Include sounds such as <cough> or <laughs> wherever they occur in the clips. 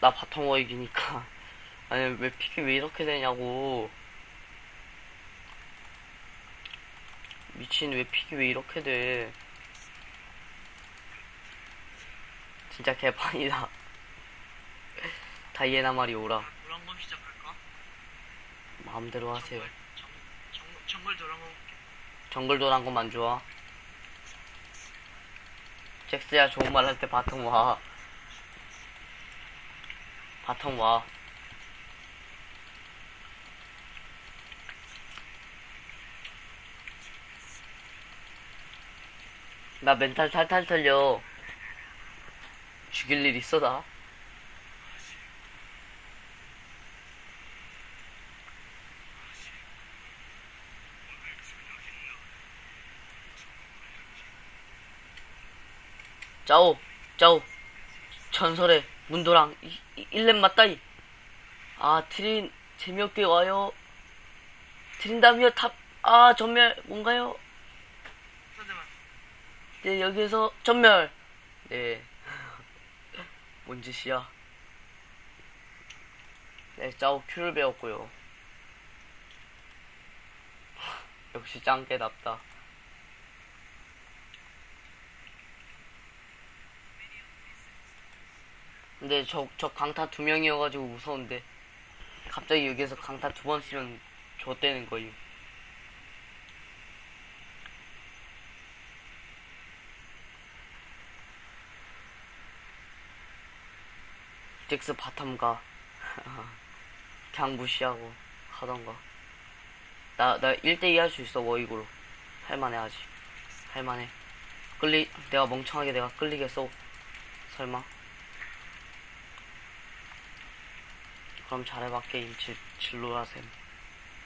나 바텀 워익이니까. <laughs> 아니, 왜 픽이 왜 이렇게 되냐고. 미친, 왜 픽이 왜 이렇게 돼. 진짜 개판이다. <laughs> 다이애나 말이 오라. 도랑검 시작할까? 마음대로 하세요. 정글, 정, 정, 정글 도랑검 정글 도란 것만 좋아. 잭스야 좋은 말 할 때 바텀 와. 바텀 와. 나 멘탈 탈탈 털려. 죽일 일 있어 나. 짜오, 짜오. 전설의 문도랑 일렘 맞다이. 아, 트린 재미없게 와요. 트린다미어 탑, 아, 전멸 뭔가요? 네, 여기에서 전멸. 네. <laughs> 뭔 짓이야? 네, 짜오 큐를 배웠고요. <laughs> 역시 짱깨답다. 근데 저, 저 강타 두 명이어가지고 무서운데. 갑자기 여기에서 강타 두 번 쓰면 좆되는 거임. 잭스 바텀 가. 그냥 무시하고 하던가. 나, 나 1대2 할 수 있어, 워익으로. 할만해, 아직. 할만해. 끌리, 내가 멍청하게 내가 끌리겠어. 설마. 그럼 잘해봐, 게임. 질, 진로라셈.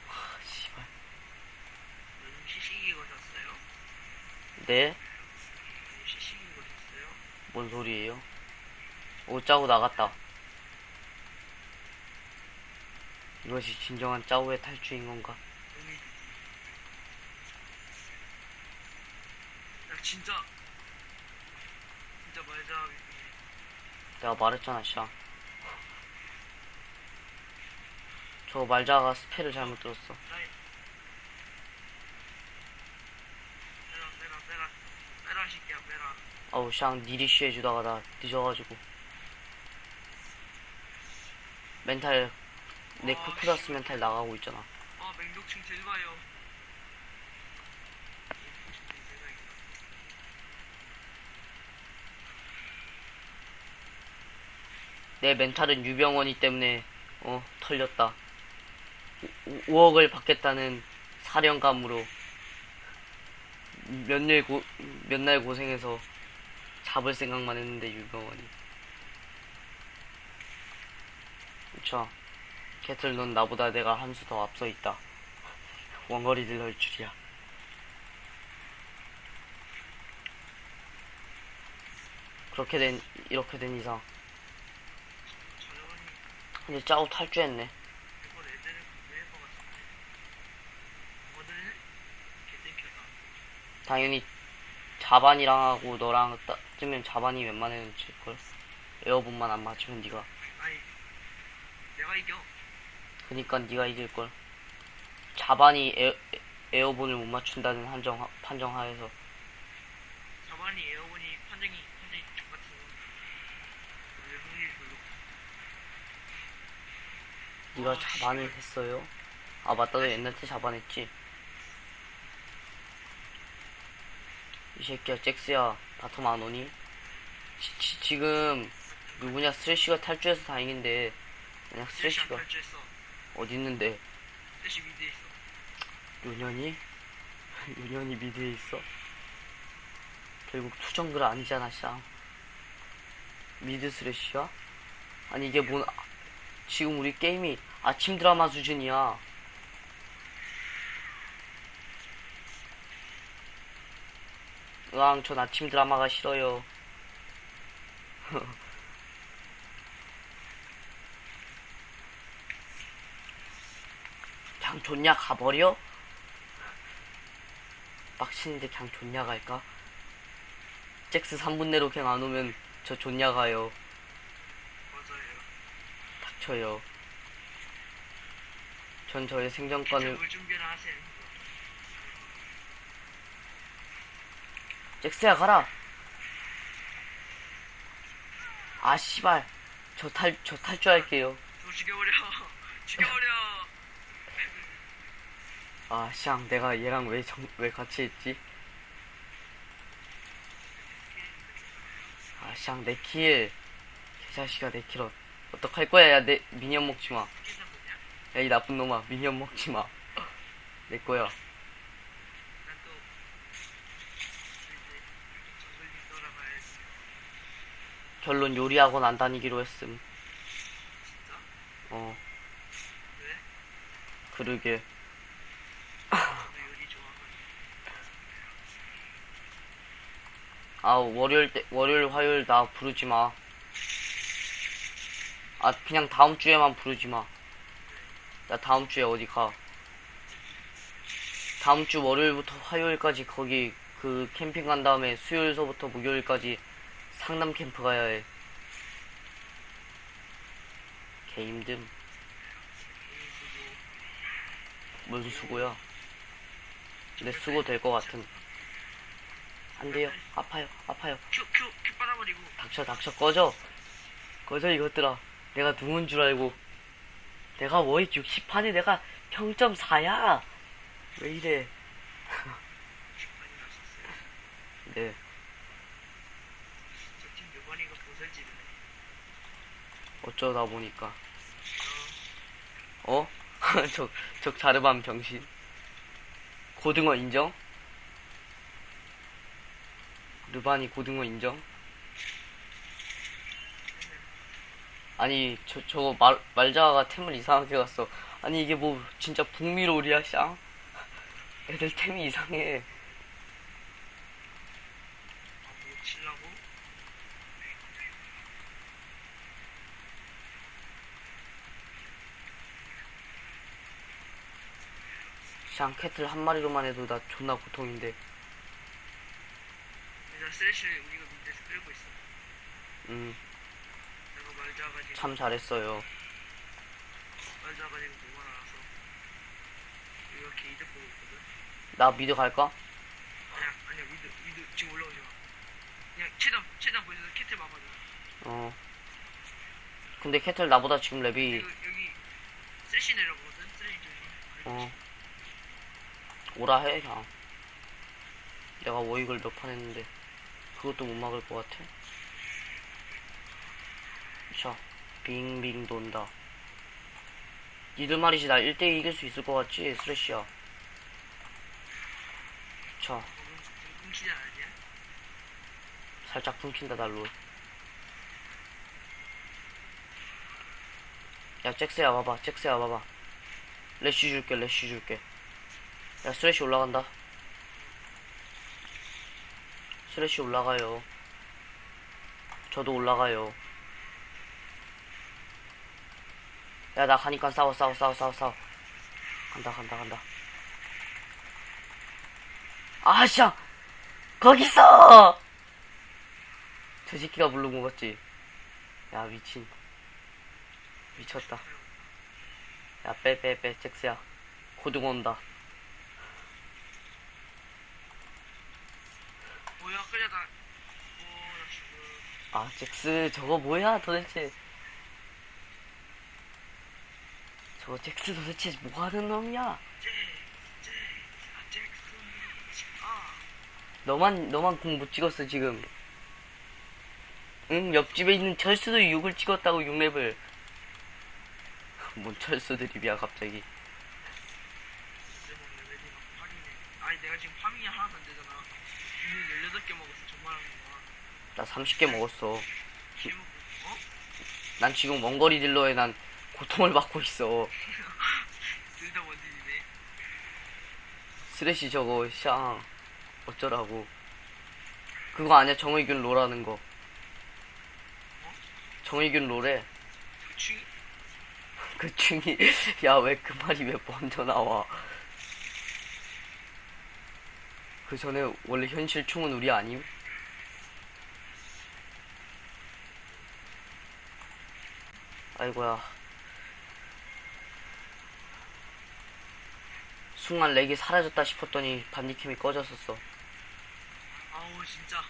하, 씨발. 요즘 시식이 거셨어요? 네? 요즘 시식이 거셨어요? 뭔 소리예요? 옷 짜고 나갔다. 이것이 진정한 짜오의 탈주인 건가? 야 진짜 진짜 말자 내가 말했잖아, 샤. 저 말자가 스펠을 잘못 들었어. 아우, 샹, 니리쉬 해주다가 나 늦어가지고. 멘탈, 내 아, 쿠쿠다스 멘탈 나가고 있잖아. 아 맹독충 제일 봐요 내 멘탈은 유병원이 때문에, 어, 털렸다. 5, 억을 받겠다는 사령감으로 몇날 고, 몇 날 고생해서 잡을 생각만 했는데, 유병원이. 그쵸. 캐틀 넌 나보다 내가 한 수 더 앞서 있다. 원거리를 넣을 줄이야. 그렇게 된, 이렇게 된 이상. 근데 짜오 탈주했네. 이번 애들은 왜 해봐가지고 뭐들 개땡큐다 당연히 자반이랑 하고 너랑 따, 뜨면 자반이 웬만해는 질걸. 에어본만 안 맞추면 네가 아니 내가 이겨 그니까 네가 이길걸. 자반이 에, 에- 에어본을 못 맞춘다는 한정 판정하에서 자반이 에어본이 판정이 똑같은 네가 자반을 했어요. 아 맞다 너 옛날 때 자반했지. 이 새끼야 잭스야 바텀 안 오니? 지, 지, 지금 누구냐 스레쉬가 탈주해서 다행인데 안 스레쉬가 어디 있는데 스레시 미드에 있어 요년이? 요년이 <laughs> 미드에 있어? 결국 투정글 아니잖아, 쌍. 미드 스레쉬야? 아니, 이게 뭔, 아- 지금 우리 게임이 아침 드라마 수준이야. 으앙, 전 아침 드라마가 싫어요. <laughs> 그냥 좋냐, 가버려? 빡치는데 그냥 좋냐 갈까? 잭스 3분 내로 그냥 안 오면 저 좋냐 가요. 맞아요 닥쳐요. 전 저의 생존권을. 잭스야 가라. 아 씨발. 저 탈 저 탈주할게요. 저 죽여버려. <laughs> 죽여버려. 아샹 내가 얘랑 왜 정 왜 같이 했지? 아샹 내 킬. 개자식아 내 킬. 어- 어떡할 거야 야 내 미니언 먹지 마. 깨끗 보냐? 야이 나쁜 놈아 미니언 먹지 마. <laughs> 내 거야. 난또 이제 저슬리 돌아가야지. 결론 요리학원 안 다니기로 했음. 어 왜? 그러게. 너 요리 좋아하거든. 아 월요일 때 월요일 화요일 나 부르지 마. 아 그냥 다음 주에만 부르지 마. 나 다음 주에 어디 가. 다음 주 월요일부터 화요일까지 거기 그 캠핑 간 다음에 수요일서부터 목요일까지 상남 캠프 가야 해. 개 힘듦. 무슨 수고야? 내 수고 될 것 같음. 안 돼요. 아파요. 아파요. 큐, 큐, 큐 빨아버리고. 닥쳐 닥쳐 꺼져 꺼져 이것들아 내가 누군 줄 알고 내가 워익 60판에 내가 평점 4야 왜 이래. <laughs> 네 저팀 요번이가 보설지네. 어쩌다 보니까 어? <laughs> 적, 적 자르반 병신 고등어 인정? 르반이 고등어 인정? 아니 저 저거 말 말자가 템을 이상하게 갔어 아니 이게 뭐 진짜 북미롤이야 쌍 애들 템이 이상해 아, 뭐 치려고? 쌍 캐틀 한 마리로만 해도 나 존나 고통인데 일단 셋을 우리가 밑에서 끌고 있어. 음 참 내가 말자가지고. 잘했어요 말자가지고 뭐가 나와서. 이렇게 이득 보고 있거든. 나 미드 갈까? 아니야, 아니야, 미드, 미드 지금 올라오지 마. 그냥 최대한, 최대한 보여서 캐틀 막아줘. 어 근데 캐틀 나보다 지금 랩이 여기 셋이 내려보거든, 쓰레기 조심. 어 오라 해 그냥 내가 워익을 몇 판 했는데 그것도 못 막을 것 같아. 자 빙빙 돈다. 니들 말이지 나 1대2 이길 수 있을 것 같지 스레시야? 자? 살짝 훔친다 날로. 야 잭스야 봐봐. 잭스야 봐봐. 래쉬 줄게 래쉬 줄게 야 스레쉬 올라간다 스레쉬 올라가요 저도 올라가요 야 나 가니까 싸워 싸워 싸워 싸워 싸워 간다 간다 간다 아씨야 거기 있어 저 새끼가 물로 먹었지. 야, 미친. 미쳤다. 야, 빼, 빼, 빼, 잭스야. 고등어 온다. 뭐야, 끌려다. 오, 나 지금. 아, 잭스, 저거 뭐야, 도대체. 저거 잭스 도대체 뭐 하는 놈이야? 아, 잭슨. 아, 너만, 너만 공 못 찍었어, 지금. 응, 옆집에 있는 철수도 6을 찍었다고, 6렙을. 뭔 철수 드립이야, 갑자기. 뭐 레벨이 막 8이네. 아니, 내가 지금 파밍이 하나도 안되잖아. 이미 18개 먹었어, 정말 하는 거야. 나 30개 먹었어. 어? 난 지금 원거리 딜러에 난 고통을 <laughs> 받고 있어. 쓰레쉬 저거 샹 어쩌라고 그거 아니야 정의균 롤하는 거 정의균 롤에 그치? <laughs> 그 중이 <laughs> 야 왜 그 말이 왜 먼저 나와 그 전에 원래 현실 충은 우리 아님? 아이고야. 순간 렉이 사라졌다 싶었더니 반디캠이 꺼졌었어. 아우 진짜.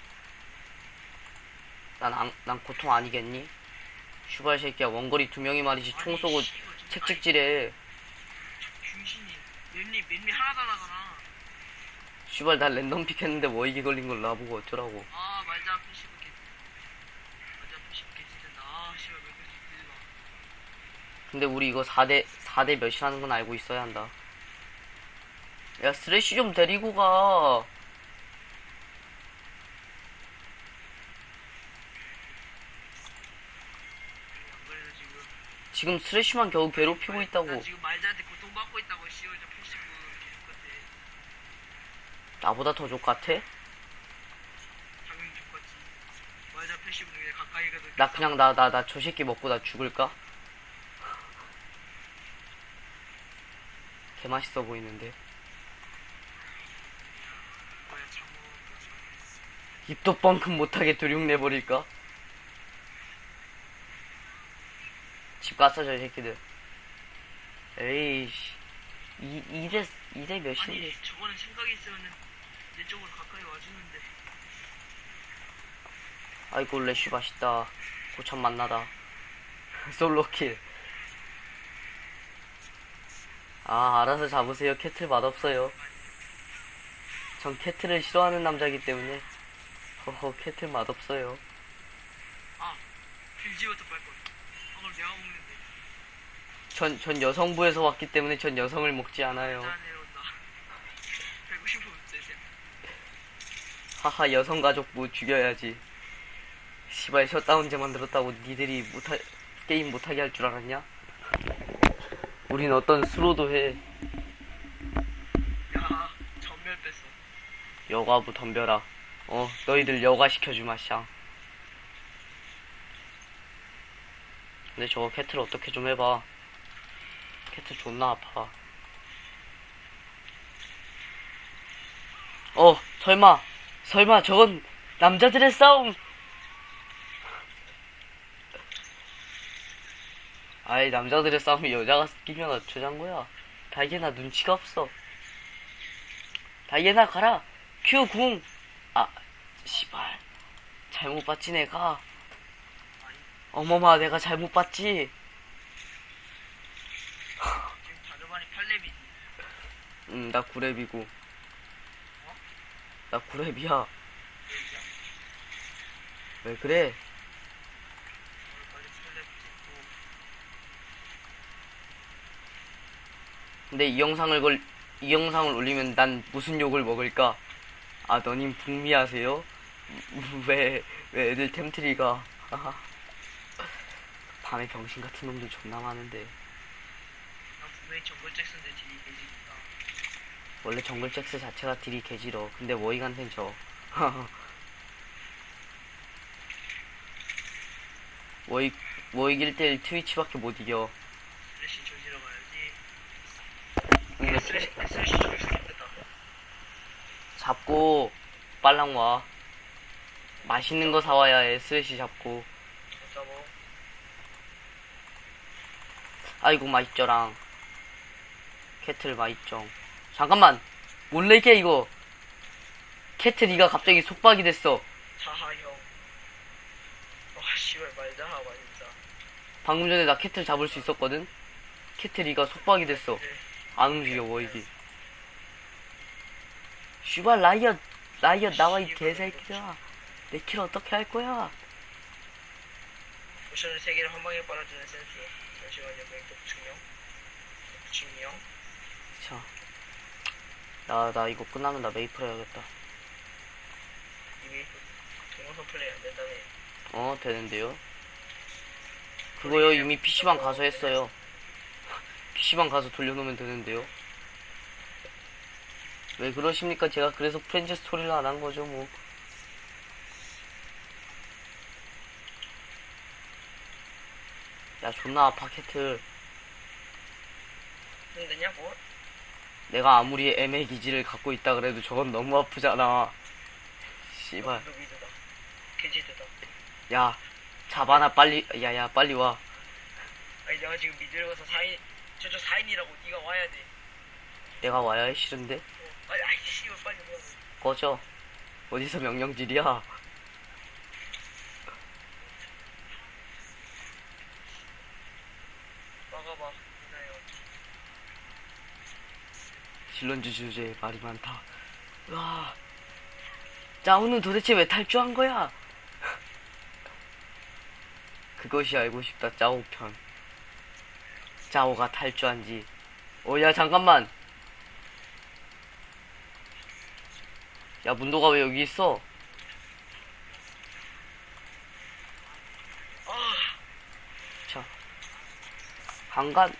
난, 안, 난 고통 아니겠니? 슈발 새끼야 원거리 두 명이 말이지. 총 쏘고 책찍질해. 귀신이 랜리 랜리 하나도 안 하잖아. 슈발 나 랜덤 픽했는데 뭐 이기 걸린 걸 나보고 어쩌라고. 아 말자 피시 근데 우리 이거 4대 4대 몇이라는 건 알고 있어야 한다. 야 쓰레쉬 좀 데리고 가. 지금 쓰레쉬만 겨우 괴롭히고 나 있다고. 지금 말자한테 고통받고 나보다 더 족같아? 당연히 말자 가까이 가도 나 그냥 나 나 나 저 새끼 먹고 나 죽을까? 개 맛있어 보이는데. 입도 뻥큼 못하게 두륙 내버릴까? 집 갔어 저 새끼들. 에이씨. 이, 이대 이대 아니 몇인데? 저거는 생각이 있으면은 내 쪽으로 가까이 와주는데. 아이고 레쉬 맛있다. 고참 만나다. <laughs> 솔로킬 아 알아서 잡으세요. 캐틀 맛없어요. 전 캐틀을 싫어하는 남자이기 때문에. 허허 캐틀 맛없어요. 아 빌지부터 빨걸 아 그걸 내가 먹는데. 전, 전 여성부에서 왔기 때문에 전 여성을 먹지 않아요. 짠 내려온다. 150분 세세 하하 여성가족부 죽여야지. 시발 셧다운제 만들었다고 니들이 못하, 게임 못하게 할 줄 알았냐? 우린 어떤 수로도 해. 야 전멸 뺐어. 여가부 덤벼라. 어 너희들 여가 시켜주마 샹 근데 저거 캐틀 어떻게 좀 해봐. 캐틀 존나 아파. 어 설마 설마 저건 남자들의 싸움 아이 남자들의 싸움이 여자가 끼면 어쩌잔 거야 달걀아 눈치가 없어 달걀아 가라 큐 궁. 아, 씨발. 잘못 봤지 내가. 어머마 내가 잘못 봤지. 지금 자르반이 8렙이지 음, 나 구랩이고. 나 구랩이야. 왜 그래? 빨리 8렙 찍고 근데 이 영상을 걸, 이 영상을 올리면 난 무슨 욕을 먹을까? 아, 너님 북미하세요? <laughs> 왜, 왜 애들 템트리가. 밤에 병신 같은 놈들 존나 많은데. 난 분명히 정글 잭슨데 딜이 개지니까 원래 정글 잭스 자체가 딜이 개지러. 근데 워이간텐 져. 워이, 워이 길때 트위치밖에 못 이겨. 슬래시 조지러 가야지 근데 슬래시 슬래시 수 있겠다 잡고 빨랑 와. 맛있는 거 사와야 해. 스레시 잡고. 못 잡어 아이고 맛있죠랑. 캐틀 맛있죠. 잠깐만. 몰래 이게 이거. 캐틀 이가 갑자기 속박이 됐어. 자하형 와 씨발 말자하 와 진짜 방금 전에 나 캐틀 잡을 수 있었거든. 캐틀 이가 속박이 됐어. 네. 안 움직여 워이기. 슈발 라이엇 라이엇 나와 이 개새끼들아. 내킬 어떻게 할 거야? 포션을 세 개를 한 방에 빨아주는 센스 잠시만요 맹독 측령 측령 자. 나, 나 이거 끝나면 나 메이플 해야겠다. 이미 동영상 플레이 안 된다네 어, 되는데요? 그거요, 이미 PC방 가서 했어요. PC방 가서 돌려놓으면 되는데요? 왜 그러십니까? 제가 그래서 프렌즈 스토리를 안 한 거죠, 뭐. 야, 존나 아파, 캐틀. 힘드냐고? 내가 아무리 애매 기지를 갖고 있다 그래도 저건 너무 아프잖아. 씨발. 개지드다 야, 잡아나, 빨리, 야, 야, 빨리 와. 아니 내가 지금 미드를 가서 4인 저쪽 4인이라고 네가 와야 돼. 내가 와야 해 싫은데? 아니 아이 씨발 빨리 뭐 꺼져. 어디서 명령질이야? 막아봐 이나요. 실론주 주제에 말이 많다. 와 짜오는 도대체 왜 탈주한 거야? <laughs> 그것이 알고 싶다 짜오 편 짜오가 탈주한지. 어야 잠깐만. 야 문도가 왜 여기 있어? 아자 한간.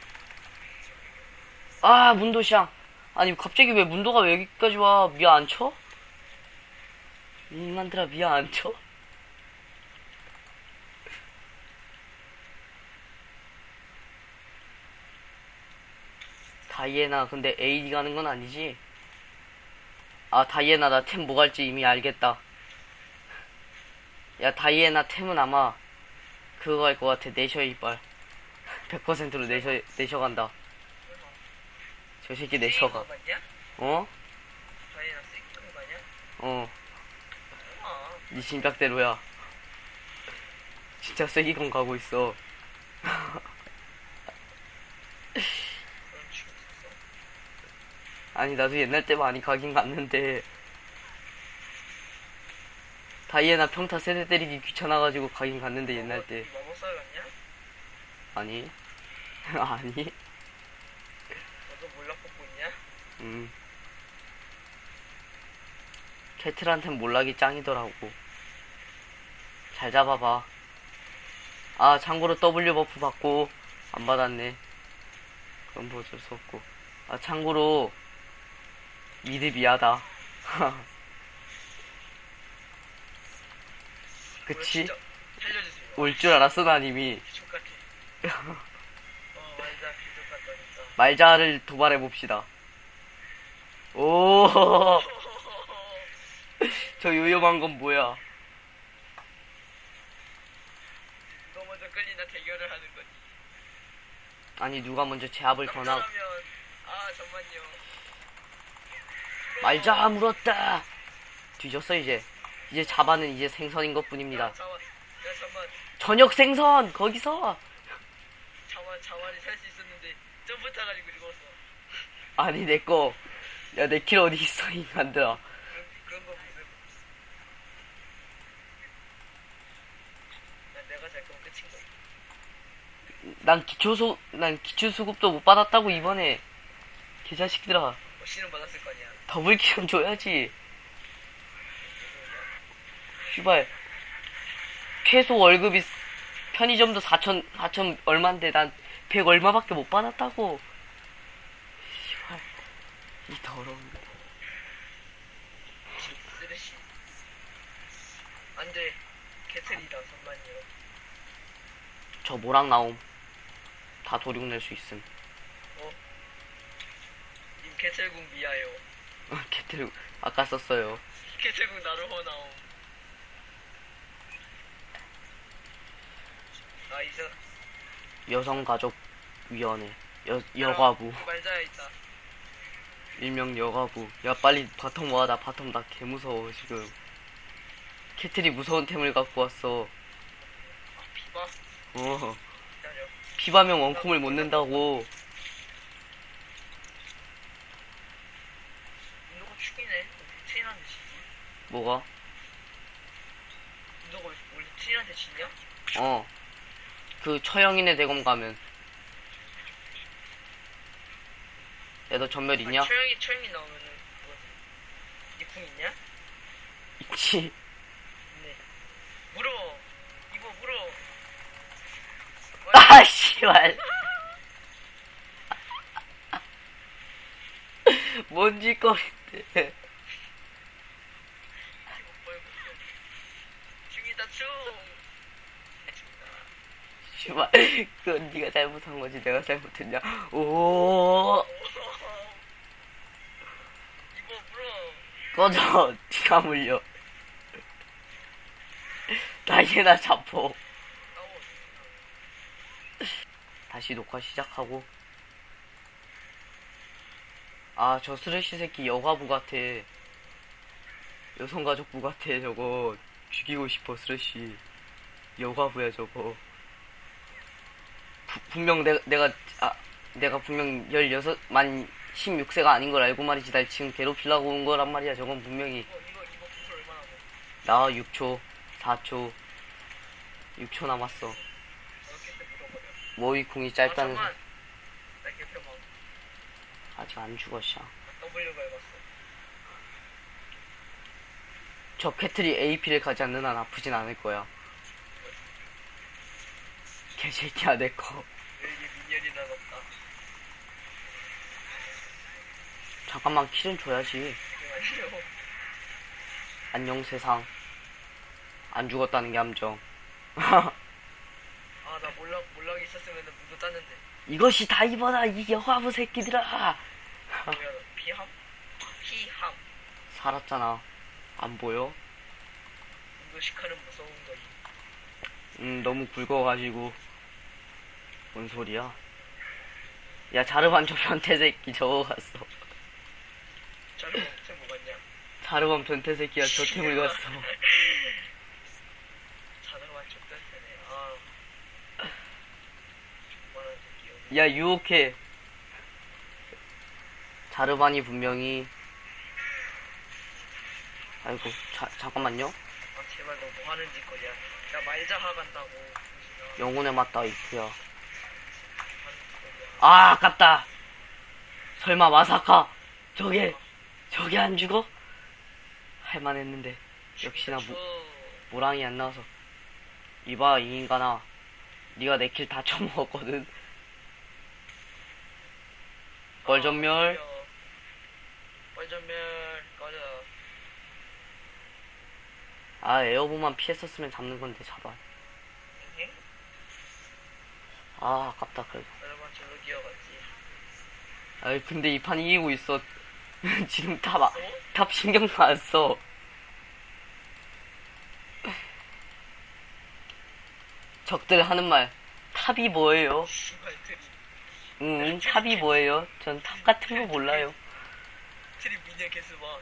아 문도샹 아니 갑자기 왜 문도가 왜 여기까지 와? 미아 안 쳐? 이 인간들아 미아 안 쳐? 다이애나 근데 AD 가는 건 아니지? 아 다이애나 나 템 뭐 갈지 이미 알겠다 야 다이애나 템은 아마 그거 갈것 같아 <laughs> 내셔 이빨 100%로 내셔 내셔 간다 저 새끼 내셔가 맞냐? 어? 어, 아네 심각대로야. 진짜 세기건 가고 있어. 그런 취미 있었어 아니, 나도 옛날 때 많이 가긴 갔는데. 다이애나 평타 세대 때리기 귀찮아가지고 가긴 갔는데, 옛날 때. 마법사 같냐? 아니. <laughs> 아니. 너도 몰라 뽑고 있냐? 음. 캐틀한텐 몰락이 짱이더라고. 잘 잡아봐. 아, 참고로 W 버프 받고, 안 받았네. 그럼 뭐 어쩔 수 없고. 아, 참고로, 미드 미하다. <laughs> 그치? 올 줄 알았어. 귀족 같아 <laughs> 어 말자를 도발해봅시다. 오, <laughs> 저 요염한 건 뭐야? 누가 먼저 끌리나 대결을 하는 거지 아니, 누가 먼저 제압을 거나, 아 잠만요 말자 물었다. 뒤졌어 이제. 이제 잡아는 이제 생선인 것 뿐입니다. 야, 자원 야 잠만 저녁 생선 거기서. 자원 자원이 살 수 있었는데 점프 타가지고 죽었어 아니 내 거. 야내 킬 어디 있어 이 인간들아. 그런 그런 거 무슨 난 내가 잘 거면 끝인 거야 난 기초수 난 기초 수급도 못 받았다고 이번에. 개자식들아. 뭐 신은 받았을 거 아니야 더블 킬은 줘야지. 씨발. 최소 월급이 쓰- 편의점도 4천 4천 얼마인데 난 100 얼마밖에 못 받았다고. 씨발. 이 더러운. 거. 쓰레쉬 안돼 개틀이다 잠만요 저 모랑 나옴. 다 도륙 낼 수 있음. 어? 님 개틀궁 미아요 캐트를 아까 썼어요. 개틀궁 나루호 나옴 나이스 여성가족위원회. 여, 여가부. 말자야 있다 일명 여가부. 야 빨리 바텀 와. 나 바텀 나 개무서워 지금. 캐틀이 무서운 템을 갖고 왔어. 아 비바? 어. 기다려. 피바명 원콤을 못 낸다고 운동가 죽이네 트인한테 지지 뭐가? 운동가 원래 트인한테 지냐? 어. 그 처형인의 대검 가면. 야 너 전멸 있냐? 아니, 처형이 처형이 나오면은 그거지 니궁 있냐? 있지. 네. 물어. 이거 물어. 아 씨발. <laughs> 뭔 짓거리인데 중이다 중 씨발 <laughs> 그건 네가 잘못한 거지 내가 잘못했냐 오 이거 물어 꺼져 <laughs> 네가 물려 <laughs> 잡어 나오 다시 녹화 시작하고 아, 저 쓰레쉬 새끼 여가부 같아. 여성가족부 같아, 저거. 죽이고 싶어, 쓰레쉬. 여가부야, 저거. 부- 분명 내가, 내가, 아, 내가 분명 16, 만 16세가 아닌 걸 알고 말이지. 날 지금 괴롭히려고 온 거란 말이야. 저건 분명히. 뭐? 나 6초, 4초, 6초 남았어. 모이 궁이 짧다는 아, 아직 안 죽었어. 저 캐틀이 AP를 가지 않는 한 아프진 않을 거야. 개새끼야, 내 거. 왜 이게 미니언이 나갔다. 잠깐만, 킬은 줘야지. 잠깐만요. 안녕, 세상. 안 죽었다는 게 함정. 아, 나 몰락, 몰락 있었으면 무도 땄는데. 이것이 다 입어라, 이 여가부 새끼들아! 뭐야, 비함? 피함. 살았잖아. 안 보여? 무도식하는 무서운 거지. 음, 너무 굵어가지고. 뭔 소리야? 야, 자르반 저 변태 새끼 저거 갔어. 저런 거 먹었냐? 자르반 변태 새끼야 저 팀을 갔어. 자다만 족됐네. 아. 정말한 새끼. 야, 유혹해. 자르반이 분명히. 아이고, 자, 잠깐만요. 아, 제발 너 뭐 하는 짓거리야. 야, 말자하 간다고. 영혼에 맞다, 이프야. 아, 아깝다. 설마 마사카. 저게, 저게 안 죽어? 할만했는데. 역시나 저- 모랑이 안 나와서. 이봐, 이 인간아. 네가 내 킬 다 처먹었거든. 뻘전멸. 아, 뻘전멸 꺼져. 아, 에어보만 피했었으면 잡는 건데, 잡아. 응? 아, 아깝다, 그래도. 절로 기어갔지. 아이, 근데 이 판 이기고 있어. <laughs> 지금 탑, 아, 어? 탑 신경 안 써. 적들 하는 말. 탑이 뭐예요? 응, 탑이 뭐예요? 전 탑 같은 거 몰라요. 트리 미니언 개수봐.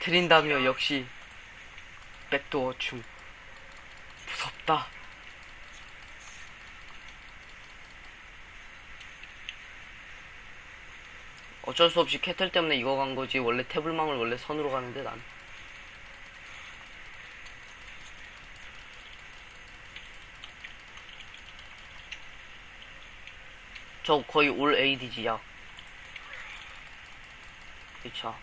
트린다며 역시 백도어 중 무섭다. 어쩔 수 없이 캐틀 때문에 이거 간 거지. 원래 태블망을 원래 선으로 가는데 난. 저 거의 올 ADG야. 그쵸.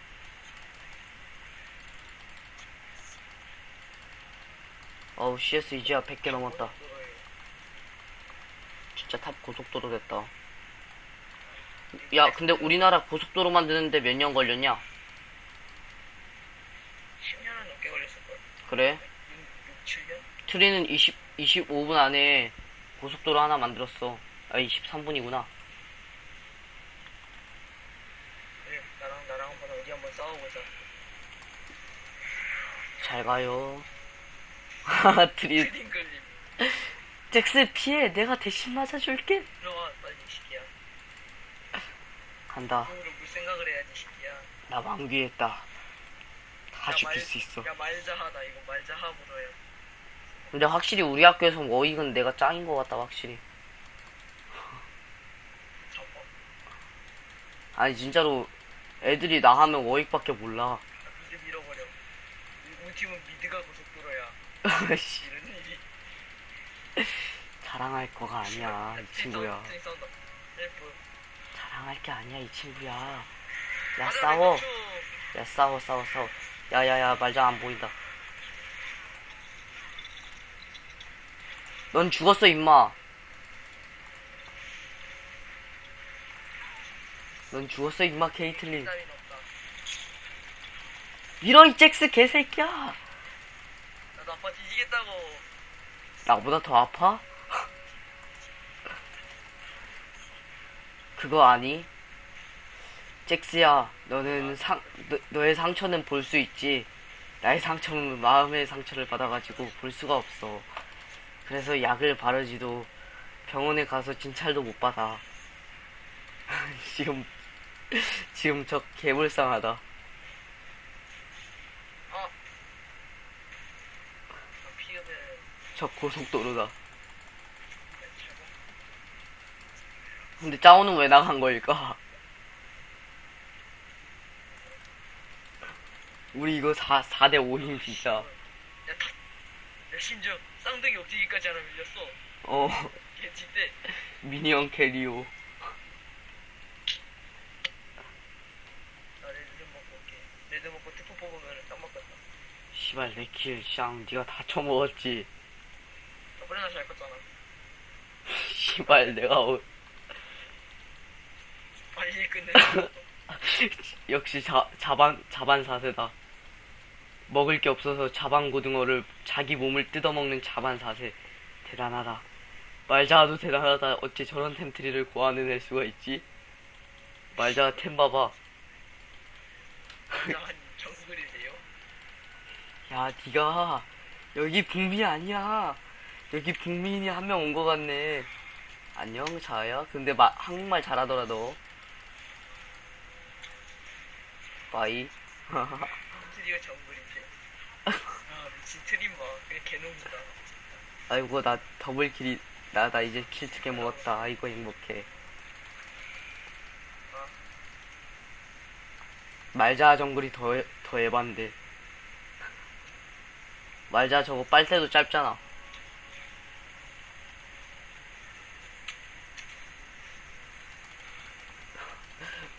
어우 CS 이제야 100개 넘었다 진짜 탑 고속도로 됐다 야 근데 우리나라 고속도로 만드는데 몇 년 걸렸냐 10년은 넘게 걸렸을걸. 그래 6, 7년? 트리는 20, 25분 안에 고속도로 하나 만들었어 아 23분이구나 그래, 나랑, 나랑 한번 어디 한번 싸워보자. 잘 가요 <laughs> 트리 트링글님. 잭스 피해 내가 대신 맞아줄게 들어와, 빨리, 이 새끼야. 간다 몸으로 물 생각을 해야지, 이 새끼야. 나 만귀했다 다 야, 죽일 말- 수 있어 야, 말자하다, 이거 말자하 물어요. 근데 확실히 우리 학교에서 워익은 내가 짱인 것 같다 확실히. 아니 진짜로 애들이 나 하면 워익밖에 몰라 미드 밀어버려. 우리- 우리 팀은 미드가 고속도로야. 씨, 이런 일이. 자랑할 거가 아니야 이 <laughs> 친구야. 자랑할 게 아니야 이 친구야 야 싸워. 야 싸워 싸워 싸워 야야야 말장 안 보인다 넌 죽었어 임마 넌 죽었어 임마 케이틀린. 밀어 이 잭스 개새끼야 나도 아빠 뒤지겠다고. 나보다 더 아파? 그거 아니? 잭스야, 너는 상, 너, 너의 상처는 볼 수 있지. 나의 상처는 마음의 상처를 받아가지고 볼 수가 없어. 그래서 약을 바르지도 병원에 가서 진찰도 못 받아. <laughs> 지금 지금 저 개불쌍하다. 아. 아, 피어는 저 고속도로다. 차가. 근데 짜오는 왜 나간 걸까? 우리 이거 4, 4대 5인 진짜. 야, 다, 야, 심지어 쌍둥이 옥지기까지 하나 밀렸어. 어, 걔 진짜 미니언 캐리오. 나 레드 좀 먹고 올게. 레드 먹고 투포 뽑으면 딱 맞겠다. 씨발, 내 킬, 샹, 니가 다 처먹었지. 저번에 잘 컸잖아. 씨발, 내가, 어, 끝내. <laughs> 역시 자, 자반, 자반 사세다. 먹을 게 없어서 자반 고등어를 자기 몸을 뜯어먹는 자반 사세. 대단하다. 말자도 대단하다. 어째 저런 템트리를 고안해낼 수가 있지? 말자 템 봐봐. 진짜 한 정글이세요? 야, 니가 여기 북미 아니야. 여기 북미인이 한 명 온 것 같네. 안녕, 자야. 근데 마, 한국말 잘하더라, 너. 빠이. 트리가 정글인데. 아 미친 트림 봐. 그냥 개놈이다. 아이고, 나 더블 킬이, 나, 나 이제 킬 두 개 먹었다. 아이고, 행복해. 아, 말자 정글이 더, 해- 더 에반데. 말자 저거 빨대도 짧잖아.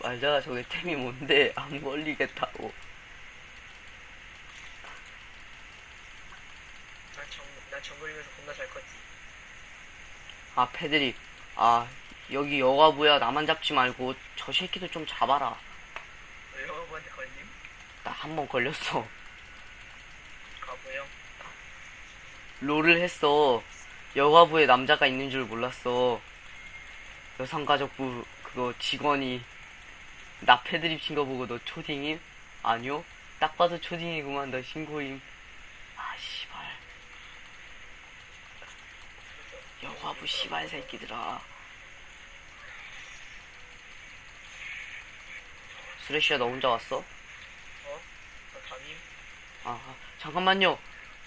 말자가 저게 템이 뭔데 안 걸리겠다고. 난 정, 난 정글이면서 겁나 잘 컸지. 아 패드립. 아 여기 여가부야 나만 잡지 말고 저 새끼도 좀 잡아라. 너 여러분한테 걸림? 나 한 번 걸렸어. 가보요. 롤을 했어. 여가부에 남자가 있는 줄 몰랐어. 여성가족부 그거 직원이 나 패드립 친 거 보고 너 초딩임? 아니요. 딱 봐도 초딩이구만 너 신고임. 아 씨발. 여가부 씨발 새끼들아. 수레쉬야 너 혼자 왔어? 어? 나 담임? 아 아, 잠깐만요.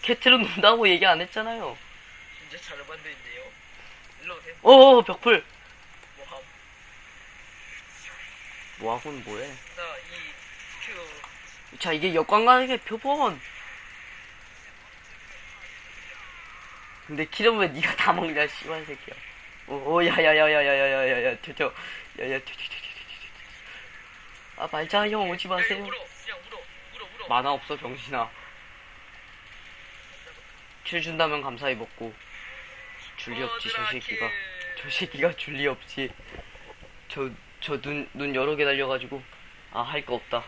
캐트로 논다고 얘기 안 했잖아요. 진짜 잘 만드는데요? 일로 오세요. 어 벽풀. 뭐함? 뭐하고는 뭐해? 나 이 큐 자 이게 역관광의 표본. 근데 키를 왜 니가 다 먹냐 씨발 새끼야. 오 야야야야야야야야야 저저 야야 아 말자 형 오지 야, 마세요. 이거 물어. 그냥 물어. 물어, 물어. 만화 없어 병신아. 줄 준다면 감사히 먹고. 줄리 없지 저 새끼가. 저 새끼가 줄리 없지. 저 저 눈 눈 여러 개 달려가지고 아 할 거 없다